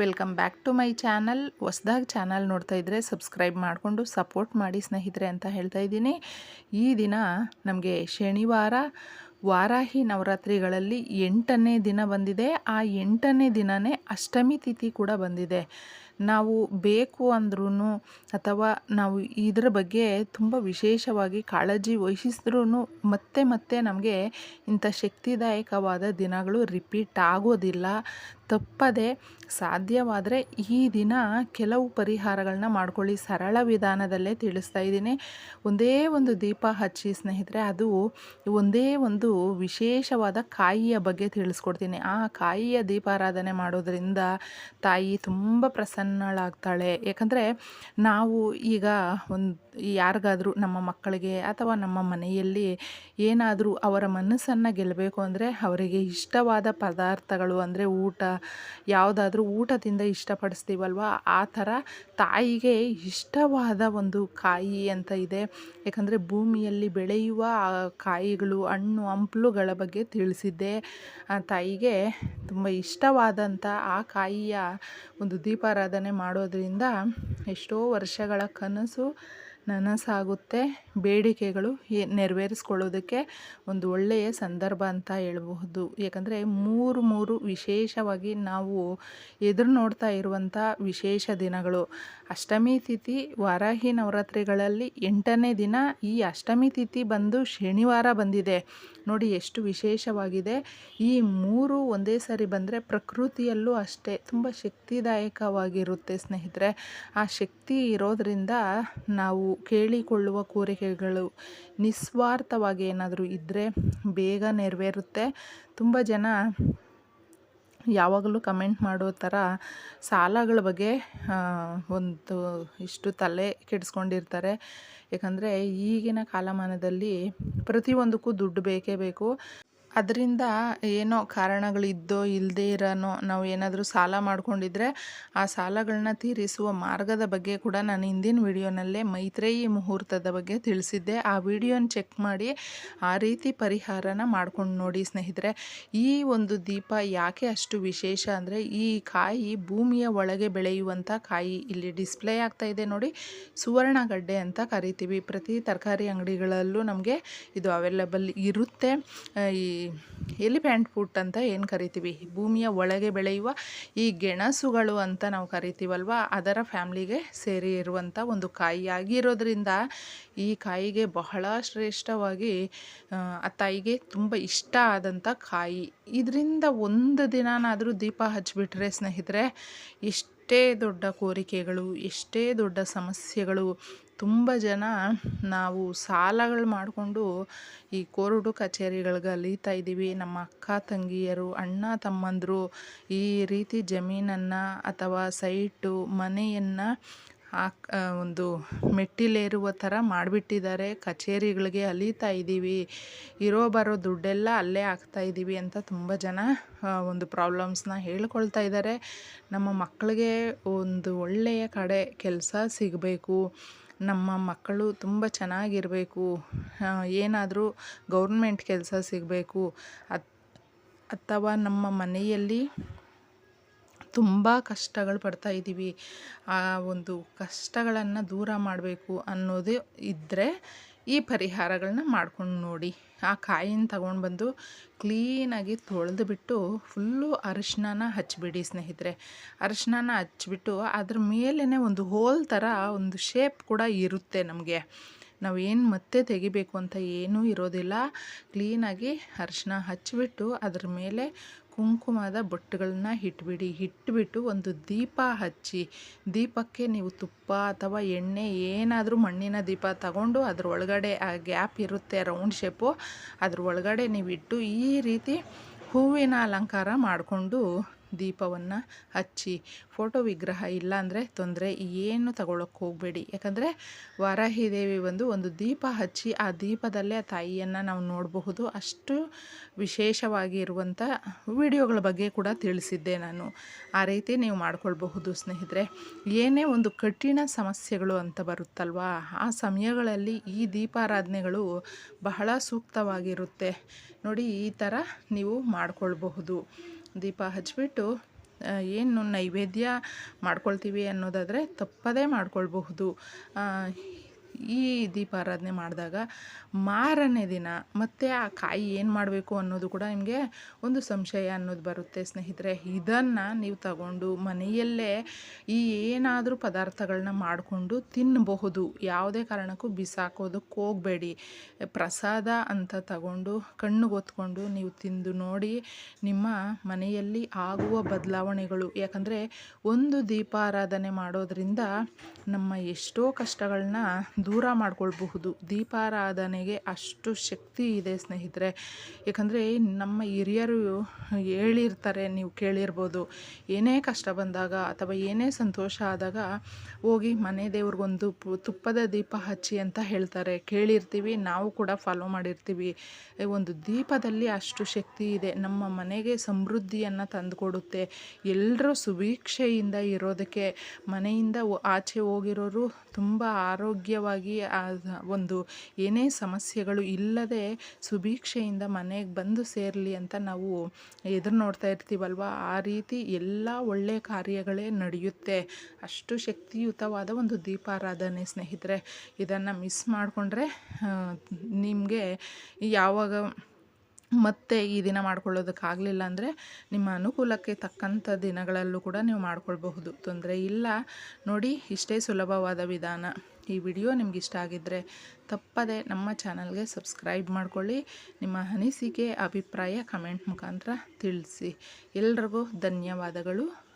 Welcome back to my channel. ಹೊಸ್ದಾಗಿ channel ನೋಡ್ತಾ ಇದ್ದರೆ ಸಬ್ಸ್ಕ್ರೈಬ್ ಮಾಡಿಕೊಂಡು ಸಪೋರ್ಟ್ ಮಾಡಿ ಸ್ನೇಹಿತರೆ ಅಂತ ಹೇಳ್ತಾ ಇದ್ದೀನಿ. ಈ ದಿನ ನಮಗೆ ಶನಿವಾರ, ವಾರಾಹಿ ನವರಾತ್ರಿಗಳಲ್ಲಿ ಎಂಟನೇ ದಿನ ಬಂದಿದೆ. ಆ ಎಂಟನೇ ದಿನವೇ ಅಷ್ಟಮಿ ತಿಥಿ ಕೂಡ ಬಂದಿದೆ. ನಾವು ಬೇಕು ಅಂದ್ರೂ ಅಥವಾ ನಾವು ಇದರ ಬಗ್ಗೆ ತುಂಬ ವಿಶೇಷವಾಗಿ ಕಾಳಜಿ ವಹಿಸಿದ್ರೂ ಮತ್ತೆ ಮತ್ತೆ ನಮಗೆ ಇಂಥ ಶಕ್ತಿದಾಯಕವಾದ ದಿನಗಳು ರಿಪೀಟ್ ಆಗೋದಿಲ್ಲ. ತಪ್ಪದೆ ಸಾಧ್ಯವಾದರೆ ಈ ದಿನ ಕೆಲವು ಪರಿಹಾರಗಳನ್ನ ಮಾಡ್ಕೊಳ್ಳಿ. ಸರಳ ವಿಧಾನದಲ್ಲೇ ತಿಳಿಸ್ತಾ ಇದ್ದೀನಿ. ಒಂದೇ ಒಂದು ದೀಪ ಹಚ್ಚಿ ಸ್ನೇಹಿತರೆ, ಅದು ಒಂದೇ ಒಂದು ವಿಶೇಷವಾದ ಕಾಯಿಯ ಬಗ್ಗೆ ತಿಳಿಸ್ಕೊಡ್ತೀನಿ. ಆ ಕಾಯಿಯ ದೀಪಾರಾಧನೆ ಮಾಡೋದ್ರಿಂದ ತಾಯಿ ತುಂಬ ಪ್ರಸನ್ನಳಾಗ್ತಾಳೆ. ಯಾಕಂದರೆ ನಾವು ಈಗ ಒಂದು ಯಾರಿಗಾದರೂ ನಮ್ಮ ಮಕ್ಕಳಿಗೆ ಅಥವಾ ನಮ್ಮ ಮನೆಯಲ್ಲಿ ಏನಾದರೂ ಅವರ ಮನಸ್ಸನ್ನು ಗೆಲ್ಲಬೇಕು ಅಂದರೆ ಅವರಿಗೆ ಇಷ್ಟವಾದ ಪದಾರ್ಥಗಳು ಅಂದರೆ ಊಟ ಯಾವುದಾದ್ರೂ ಊಟದಿಂದ ಇಷ್ಟಪಡಿಸ್ತೀವಲ್ವ? ಆ ಥರ ತಾಯಿಗೆ ಇಷ್ಟವಾದ ಒಂದು ಕಾಯಿ ಅಂತ ಇದೆ. ಯಾಕಂದರೆ ಭೂಮಿಯಲ್ಲಿ ಬೆಳೆಯುವ ಕಾಯಿಗಳು, ಹಣ್ಣು, ಹಂಪ್ಲುಗಳ ಬಗ್ಗೆ ತಿಳಿಸಿದ್ದೆ. ಆ, ತಾಯಿಗೆ ತುಂಬ ಇಷ್ಟವಾದಂಥ ಆ ಕಾಯಿಯ ಒಂದು ದೀಪಾರಾಧನೆ ಮಾಡೋದ್ರಿಂದ ಎಷ್ಟೋ ವರ್ಷಗಳ ಕನಸು ನನಸಾಗುತ್ತೆ. ಬೇಡಿಕೆಗಳು ನೆರವೇರಿಸ್ಕೊಳ್ಳೋದಕ್ಕೆ ಒಂದು ಒಳ್ಳೆಯ ಸಂದರ್ಭ ಅಂತ ಹೇಳಬಹುದು. ಯಾಕಂದರೆ ಮೂರು ಮೂರು ವಿಶೇಷವಾಗಿ ನಾವು ಎದುರು ನೋಡ್ತಾ ಇರುವಂಥ ವಿಶೇಷ ದಿನಗಳು. ಅಷ್ಟಮಿ ತಿಥಿ ವಾರಾಹಿ ನವರಾತ್ರಿಗಳಲ್ಲಿ ಎಂಟನೇ ದಿನ ಈ ಅಷ್ಟಮಿ ತಿಥಿ ಬಂದು ಶನಿವಾರ ಬಂದಿದೆ. ನೋಡಿ ಎಷ್ಟು ವಿಶೇಷವಾಗಿದೆ. ಈ ಮೂರು ಒಂದೇ ಸಾರಿ ಬಂದರೆ ಪ್ರಕೃತಿಯಲ್ಲೂ ಅಷ್ಟೇ ತುಂಬ ಶಕ್ತಿದಾಯಕವಾಗಿರುತ್ತೆ ಸ್ನೇಹಿತರೆ. ಆ ಶಕ್ತಿ ಇರೋದರಿಂದ ನಾವು ಕೇಳಿಕೊಳ್ಳುವ ಕೋರಿಕೆಗಳು ನಿಸ್ವಾರ್ಥವಾಗಿ ಏನಾದರೂ ಇದ್ದರೆ ಬೇಗ ನೆರವೇರುತ್ತೆ. ತುಂಬ ಜನ ಯಾವಾಗಲೂ ಕಮೆಂಟ್ ಮಾಡೋ ಥರ ಸಾಲಗಳ ಬಗ್ಗೆ ಒಂದು ಇಷ್ಟು ತಲೆ ಕೆಡಿಸ್ಕೊಂಡಿರ್ತಾರೆ. ಯಾಕಂದರೆ ಈಗಿನ ಕಾಲಮಾನದಲ್ಲಿ ಪ್ರತಿಯೊಂದಕ್ಕೂ ದುಡ್ಡು ಬೇಕೇ ಬೇಕು. ಅದರಿಂದ ಏನೋ ಕಾರಣಗಳಿದ್ದೋ ಇಲ್ಲದೇ ಇರೋನೋ ನಾವು ಏನಾದರೂ ಸಾಲ ಮಾಡ್ಕೊಂಡಿದ್ರೆ ಆ ಸಾಲಗಳನ್ನ ತೀರಿಸುವ ಮಾರ್ಗದ ಬಗ್ಗೆ ಕೂಡ ನಾನು ಹಿಂದಿನ ವಿಡಿಯೋನಲ್ಲೇ ಮೈತ್ರೇಯಿ ಮುಹೂರ್ತದ ಬಗ್ಗೆ ತಿಳಿಸಿದ್ದೆ. ಆ ವಿಡಿಯೋನ ಚೆಕ್ ಮಾಡಿ ಆ ರೀತಿ ಪರಿಹಾರನ ಮಾಡ್ಕೊಂಡು ನೋಡಿ ಸ್ನೇಹಿತರೆ, ಈ ಒಂದು ದೀಪ ಯಾಕೆ ಅಷ್ಟು ವಿಶೇಷ ಅಂದರೆ ಈ ಕಾಯಿ ಭೂಮಿಯ ಒಳಗೆ ಬೆಳೆಯುವಂಥ ಕಾಯಿ ಇಲ್ಲಿ ಡಿಸ್ಪ್ಲೇ ಆಗ್ತಾ ಇದೆ ನೋಡಿ. ಸುವರ್ಣಗಡ್ಡೆ ಅಂತ ಕರಿತೀವಿ. ಪ್ರತಿ ತರಕಾರಿ ಅಂಗಡಿಗಳಲ್ಲೂ ನಮಗೆ ಇದು ಅವೈಲೇಬಲ್ ಇರುತ್ತೆ. ಈ ಎಲಿಫ್ಯಾಂಟ್ ಫುಟ್ ಅಂತ ಏನು ಕರಿತೀವಿ? ಭೂಮಿಯ ಒಳಗೆ ಬೆಳೆಯುವ ಈ ಗೆಣಸುಗಳು ಅಂತ ನಾವು ಕರಿತೀವಲ್ವ? ಅದರ ಫ್ಯಾಮ್ಲಿಗೆ ಸೇರಿ ಇರುವಂಥ ಒಂದು ಕಾಯಿ ಆಗಿರೋದ್ರಿಂದ ಈ ಕಾಯಿಗೆ ಬಹಳ ಶ್ರೇಷ್ಠವಾಗಿ, ಆ ತಾಯಿಗೆ ತುಂಬ ಇಷ್ಟ ಆದಂಥ ಕಾಯಿ. ಇದರಿಂದ ಒಂದು ದಿನನಾದರೂ ದೀಪ ಹಚ್ಚಿಬಿಟ್ರೆ ಸ್ನೇಹಿತರೆ ಎಷ್ಟೇ ದೊಡ್ಡ ಕೋರಿಕೆಗಳು, ಎಷ್ಟೇ ದೊಡ್ಡ ಸಮಸ್ಯೆಗಳು, ತುಂಬ ಜನ ನಾವು ಸಾಲಗಳು ಮಾಡಿಕೊಂಡು ಈ ಕೋರ್ಟು ಕಚೇರಿಗಳಿಗೆ ಅಲೀತಾ ಇದ್ದೀವಿ. ನಮ್ಮ ಅಕ್ಕ ತಂಗಿಯರು, ಅಣ್ಣ ತಮ್ಮಂದರು ಈ ರೀತಿ ಜಮೀನನ್ನು ಅಥವಾ ಸೈಟು, ಮನೆಯನ್ನು ಹಾಕ್ ಒಂದು ಮೆಟ್ಟಿಲೇರುವ ಥರ ಮಾಡಿಬಿಟ್ಟಿದ್ದಾರೆ. ಕಚೇರಿಗಳಿಗೆ ಅಲೀತಾ ಇದ್ದೀವಿ. ಇರೋ ಬರೋ ದುಡ್ಡೆಲ್ಲ ಅಲ್ಲೇ ಹಾಕ್ತಾ ಇದ್ದೀವಿ ಅಂತ ತುಂಬ ಜನ ಒಂದು ಪ್ರಾಬ್ಲಮ್ಸ್ನ ಹೇಳ್ಕೊಳ್ತಾ ಇದ್ದಾರೆ. ನಮ್ಮ ಮಕ್ಕಳಿಗೆ ಒಂದು ಒಳ್ಳೆಯ ಕಡೆ ಕೆಲಸ ಸಿಗಬೇಕು. ನಮ್ಮ ಮಕ್ಕಳು ತುಂಬ ಚೆನ್ನಾಗಿರಬೇಕು. ಏನಾದರೂ ಗೌರ್ಮೆಂಟ್ ಕೆಲಸ ಸಿಗಬೇಕು. ಅಥವಾ ನಮ್ಮ ಮನೆಯಲ್ಲಿ ತುಂಬ ಕಷ್ಟಗಳು ಪಡ್ತಾ ಇದ್ದೀವಿ. ಆ ಒಂದು ಕಷ್ಟಗಳನ್ನು ದೂರ ಮಾಡಬೇಕು ಅನ್ನೋದು ಇದ್ದರೆ ಈ ಪರಿಹಾರಗಳನ್ನ ಮಾಡ್ಕೊಂಡು ನೋಡಿ. ಆ ಕಾಯಿನ ತಗೊಂಡು ಬಂದು ಕ್ಲೀನಾಗಿ ತೊಳೆದು ಬಿಟ್ಟು ಫುಲ್ಲು ಅರಿಶಿನ ಹಚ್ಚಿಬಿಡಿ ಸ್ನೇಹಿತರೆ. ಅರಿಶಿನ ಹಚ್ಚಿಬಿಟ್ಟು ಅದ್ರ ಮೇಲೇ ಒಂದು ಹೋಲ್ ಥರ ಒಂದು ಶೇಪ್ ಕೂಡ ಇರುತ್ತೆ ನಮಗೆ. ನಾವು ಏನು ಮತ್ತೆ ತೆಗಿಬೇಕು ಅಂತ ಏನೂ ಇರೋದಿಲ್ಲ. ಕ್ಲೀನಾಗಿ ಅರಿಶಿನ ಹಚ್ಚಿಬಿಟ್ಟು ಅದ್ರ ಮೇಲೆ ಕುಂಕುಮದ ಬೊಟ್ಟುಗಳನ್ನ ಇಟ್ಬಿಡಿ. ಇಟ್ಬಿಟ್ಟು ಒಂದು ದೀಪ ಹಚ್ಚಿ, ದೀಪಕ್ಕೆ ನೀವು ತುಪ್ಪ ಅಥವಾ ಎಣ್ಣೆ ಏನಾದರೂ ಮಣ್ಣಿನ ದೀಪ ತಗೊಂಡು ಅದ್ರ ಒಳಗಡೆ ಆ ಗ್ಯಾಪ್ ಇರುತ್ತೆ, ರೌಂಡ್ ಶೇಪು, ಅದ್ರ ಒಳಗಡೆ ನೀವು ಇಟ್ಟು ಈ ರೀತಿ ಹೂವಿನ ಅಲಂಕಾರ ಮಾಡಿಕೊಂಡು ದೀಪವನ್ನು ಹಚ್ಚಿ. ಫೋಟೋ ವಿಗ್ರಹ ಇಲ್ಲ ಅಂದರೆ ತೊಂದರೆ, ಏನು ತಗೊಳಕ್ಕೆ ಹೋಗಬೇಡಿ. ಯಾಕಂದರೆ ವಾರಾಹಿ ದೇವಿ ಬಂದು ಒಂದು ದೀಪ ಹಚ್ಚಿ ಆ ದೀಪದಲ್ಲೇ ಆ ತಾಯಿಯನ್ನು ನಾವು ನೋಡಬಹುದು. ಅಷ್ಟು ವಿಶೇಷವಾಗಿ ಇರುವಂಥ ವಿಡಿಯೋಗಳ ಬಗ್ಗೆ ಕೂಡ ತಿಳಿಸಿದ್ದೆ ನಾನು. ಆ ರೀತಿ ನೀವು ಮಾಡ್ಕೊಳ್ಬಹುದು ಸ್ನೇಹಿತರೆ. ಏನೇ ಒಂದು ಕಠಿಣ ಸಮಸ್ಯೆಗಳು ಅಂತ ಬರುತ್ತಲ್ವಾ, ಆ ಸಮಯಗಳಲ್ಲಿ ಈ ದೀಪಾರಾಧನೆಗಳು ಬಹಳ ಸೂಕ್ತವಾಗಿರುತ್ತೆ. ನೋಡಿ, ಈ ಥರ ನೀವು ಮಾಡ್ಕೊಳ್ಬಹುದು. ದೀಪ ಹಚ್ಚಿಬಿಟ್ಟು ಏನು ನೈವೇದ್ಯ ಮಾಡ್ಕೊಳ್ತೀವಿ ಅನ್ನೋದಾದರೆ ತಪ್ಪದೇ ಮಾಡ್ಕೊಳ್ಬಹುದು. ಈ ದೀಪಾರಾಧನೆ ಮಾಡಿದಾಗ ಮಾರನೇ ದಿನ ಮತ್ತು ಆ ಕಾಯಿ ಏನು ಮಾಡಬೇಕು ಅನ್ನೋದು ಕೂಡ ನಿಮಗೆ ಒಂದು ಸಂಶಯ ಅನ್ನೋದು ಬರುತ್ತೆ, ಸ್ನೇಹಿತರೆ. ಇದನ್ನು ನೀವು ತಗೊಂಡು ಮನೆಯಲ್ಲೇ ಈ ಏನಾದರೂ ಪದಾರ್ಥಗಳನ್ನ ಮಾಡಿಕೊಂಡು ತಿನ್ನಬಹುದು ಯಾವುದೇ ಕಾರಣಕ್ಕೂ ಬಿಸಾಕೋದಕ್ಕೆ ಹೋಗಬೇಡಿ. ಪ್ರಸಾದ ಅಂತ ತಗೊಂಡು ಕಣ್ಣು ಹೊತ್ಕೊಂಡು ನೀವು ತಿಂದು ನೋಡಿ ನಿಮ್ಮ ಮನೆಯಲ್ಲಿ ಆಗುವ ಬದಲಾವಣೆಗಳು. ಯಾಕಂದರೆ ಒಂದು ದೀಪಾರಾಧನೆ ಮಾಡೋದ್ರಿಂದ ನಮ್ಮ ಎಷ್ಟೋ ಕಷ್ಟಗಳನ್ನ ದೂರ ಮಾಡ್ಕೊಳ್ಬಹುದು. ದೀಪಾರಾಧನೆಗೆ ಅಷ್ಟು ಶಕ್ತಿ ಇದೆ ಸ್ನೇಹಿತರೆ. ಯಾಕಂದರೆ ನಮ್ಮ ಹಿರಿಯರು ಹೇಳಿರ್ತಾರೆ, ನೀವು ಕೇಳಿರ್ಬೋದು. ಏನೇ ಕಷ್ಟ ಬಂದಾಗ ಅಥವಾ ಏನೇ ಸಂತೋಷ ಆದಾಗ ಹೋಗಿ ಮನೆ ದೇವ್ರಿಗೊಂದು ತುಪ್ಪದ ದೀಪ ಹಚ್ಚಿ ಅಂತ ಹೇಳ್ತಾರೆ. ಕೇಳಿರ್ತೀವಿ, ನಾವು ಕೂಡ ಫಾಲೋ ಮಾಡಿರ್ತೀವಿ. ಒಂದು ದೀಪದಲ್ಲಿ ಅಷ್ಟು ಶಕ್ತಿ ಇದೆ. ನಮ್ಮ ಮನೆಗೆ ಸಮೃದ್ಧಿಯನ್ನು ತಂದುಕೊಡುತ್ತೆ. ಎಲ್ಲರೂ ಸುಭೀಕ್ಷೆಯಿಂದ ಇರೋದಕ್ಕೆ, ಮನೆಯಿಂದ ಆಚೆ ಹೋಗಿರೋರು ತುಂಬ ಆರೋಗ್ಯವಾಗಿ ಆ ಒಂದು ಏನೇ ಸಮಸ್ಯೆಗಳು ಇಲ್ಲದೆ ಸುಭೀಕ್ಷೆಯಿಂದ ಮನೆಗೆ ಬಂದು ಸೇರಲಿ ಅಂತ ನಾವು ಎದುರು ನೋಡ್ತಾ ಇರ್ತೀವಲ್ವ? ಆ ರೀತಿ ಎಲ್ಲ ಒಳ್ಳೆ ಕಾರ್ಯಗಳೇ ನಡೆಯುತ್ತೆ. ಅಷ್ಟು ಶಕ್ತಿಯುತವಾದ ಒಂದು ದೀಪಾರಾಧನೆ ಸ್ನೇಹಿತರೆ, ಇದನ್ನು ಮಿಸ್ ಮಾಡಿಕೊಂಡ್ರೆ ನಿಮಗೆ ಯಾವಾಗ ಮತ್ತೆ ಈ ದಿನ ಮಾಡ್ಕೊಳ್ಳೋದಕ್ಕಾಗಲಿಲ್ಲ ಅಂದರೆ ನಿಮ್ಮ ಅನುಕೂಲಕ್ಕೆ ತಕ್ಕಂಥ ದಿನಗಳಲ್ಲೂ ಕೂಡ ನೀವು ಮಾಡ್ಕೊಳ್ಬಹುದು. ತೊಂದರೆ ಇಲ್ಲ. ನೋಡಿ, ಇಷ್ಟೇ ಸುಲಭವಾದ ವಿಧಾನ. ಈ ವಿಡಿಯೋ ನಿಮ್ಗೆ ಇಷ್ಟ ಆಗಿದ್ದರೆ ತಪ್ಪದೆ ನಮ್ಮ ಚಾನಲ್ಗೆ ಸಬ್ಸ್ಕ್ರೈಬ್ ಮಾಡ್ಕೊಳ್ಳಿ. ನಿಮ್ಮ ಅನಿಸಿಕೆ, ಅಭಿಪ್ರಾಯ ಕಮೆಂಟ್ ಮುಖಾಂತರ ತಿಳಿಸಿ. ಎಲ್ರಿಗೂ ಧನ್ಯವಾದಗಳು.